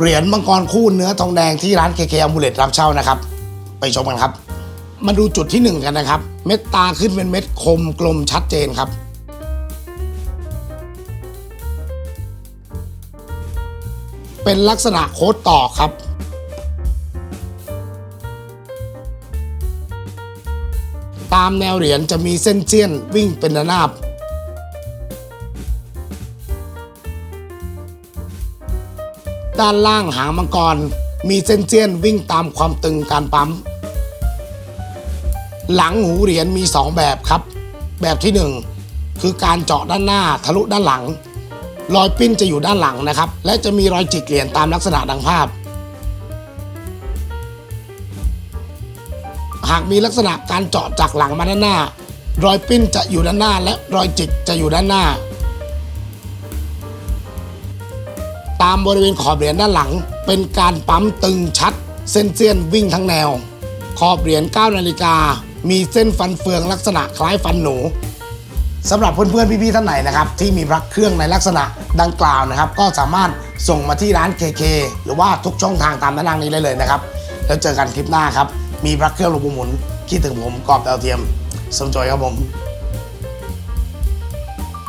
เหรียญมังกรคู่เนื้อทองแดงที่ร้านเคเคอมูเลตรับเช่านะครับ ไปชมกันครับ มาดูจุดที่หนึ่งกันนะครับ เม็ดตาขึ้นเป็นเม็ดคมกลมชัดเจนครับเป็นลักษณะโค้ดต่อครับ ตามแนวเหรียญจะมีเส้นเจี้ยนวิ่งเป็นระนาบ ด้านล่างหางมังกร มีเส้นเจี้ยนวิ่งตามความตึงการปั๊ม หลังหูเหรียญมี 2 แบบครับ แบบที่ 1 คือการเจาะด้านหน้าทะลุด้านหลัง รอยปิ้นจะอยู่ด้านหลังนะครับ และจะมีรอยจิกเหรียญตามลักษณะดังภาพ หากมีลักษณะการเจาะจากหลังมาด้านหน้า รอยปิ้นจะอยู่ด้านหน้าและรอยจิกจะอยู่ด้านหน้า ตามบริเวณขอบเหรียญด้านหลัง เป็นการปั๊มตึงชัด เส้นเสี้ยนวิ่งทั้งแนว ขอบเหรียญ9นาฬิกา มีเส้นฟันเฟืองลักษณะคล้ายฟันหนูสำหรับเพื่อนๆพี่ๆท่านไหนนะครับที่มีพระเครื่องในลักษณะดังกล่าวนะครับ ก็สามารถส่งมาที่ร้าน KK หรือว่าทุกช่องทางตามด้านล่างนี้ได้เลยนะครับ แล้วเจอกันคลิปหน้าครับ มีพระเครื่องหลวงปู่หมุนคิดถึงผมกรอบดาวเทียม สมจอยครับผม